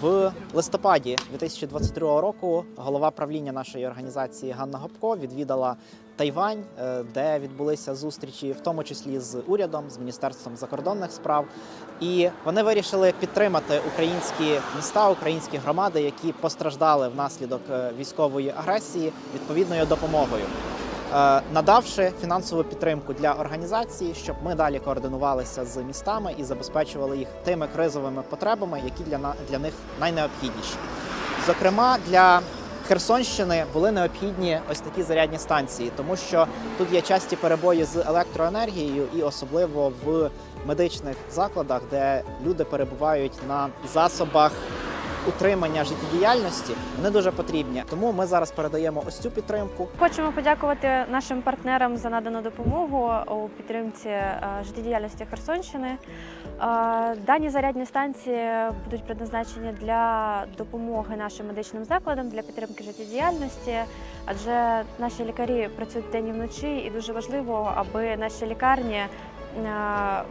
В листопаді 2022 року голова правління нашої організації Ганна Гопко відвідала Тайвань, е, де відбулися зустрічі, в тому числі з урядом, з міністерством закордонних справ. І вони вирішили підтримати українські міста, українські громади, які постраждали внаслідок е, військової агресії відповідною допомогою. Е, Надавши фінансову підтримку для організації, щоб ми далі координувалися з містами і забезпечували їх тими кризовими потребами, які для для них найнеобхідніші. Зокрема, для Херсонщини були необхідні ось такі зарядні станції, тому що тут є часті перебої з електроенергією, і особливо в медичних закладах, де люди перебувають на засобах утримання життєдіяльності, вони дуже потрібні. Тому ми зараз передаємо ось цю підтримку. Хочемо подякувати нашим партнерам за надану допомогу у підтримці е, життєдіяльності Херсонщини. Е, Дані зарядні станції будуть предназначені для допомоги нашим медичним закладам для підтримки життєдіяльності, адже наші лікарі працюють день і вночі, і дуже важливо, аби наші лікарні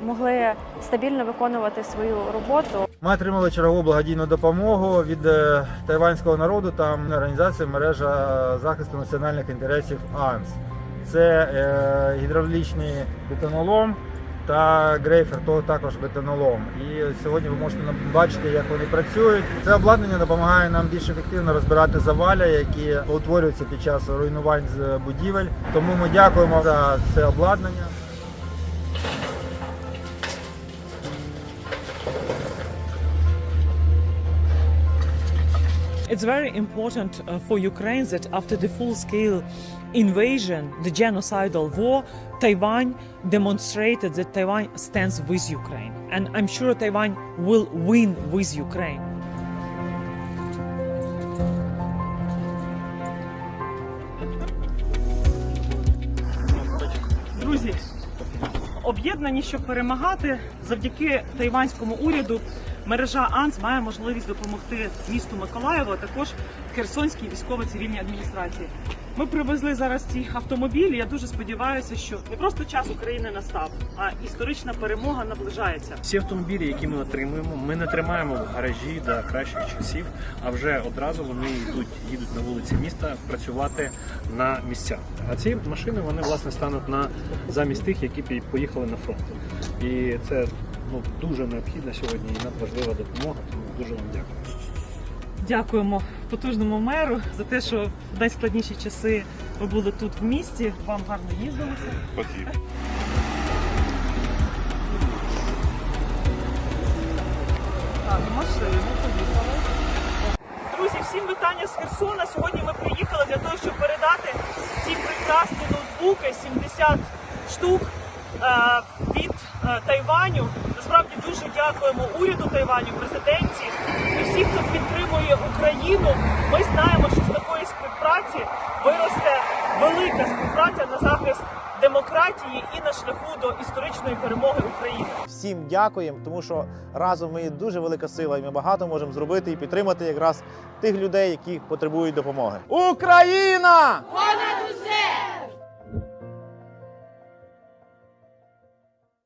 могли стабільно виконувати свою роботу. Ми отримали чергову благодійну допомогу від е, тайванського народу та організації мережа захисту національних інтересів АНС. Це е, гідравлічний бетонолом та грейфер, то також бетонолом. І сьогодні ви можете бачити, як вони працюють. Це обладнання допомагає нам більш ефективно розбирати завалля, які утворюються під час руйнувань з будівель. Тому ми дякуємо за це обладнання. It's very important uh, for Ukraine that after the full scale invasion, the genocidal war, Taiwan demonstrated that Taiwan stands with Ukraine. And I'm sure Taiwan will win with Ukraine. Друзі, об'єднані, щоб перемагати, завдяки тайванському уряду мережа АНС має можливість допомогти місту Миколаєво, а також Херсонській військово-цивільній адміністрації. Ми привезли зараз ці автомобілі. Я дуже сподіваюся, що не просто час України настав, а історична перемога наближається. Всі автомобілі, які ми отримуємо, ми не тримаємо в гаражі до кращих часів, а вже одразу вони йдуть, їдуть на вулиці міста працювати на місцях. А ці машини вони власне стануть на замість тих, які поїхали на фронт. І це ну дуже необхідна сьогодні і надважлива допомога. Тому дуже вам дякую. Дякуємо потужному меру за те, що в найскладніші часи ви були тут в місті. Вам гарно їздилося. Спасибо. Так, ну, поїхали. Друзі, всім вітання з Херсона. Сьогодні ми приїхали для того, щоб передати ці прекрасні ноутбуки 70 штук від е, Тайваню. Насправді дуже дякуємо уряду Тайваню, президенті і всім, хто підтримує Україну. Ми знаємо, що з такої співпраці виросте велика співпраця на захист демократії і на шляху до історичної перемоги України. всім дякуємо, тому що разом ми дуже велика сила, і ми багато можемо зробити і підтримати якраз тих людей, які потребують допомоги. Україна! Понад!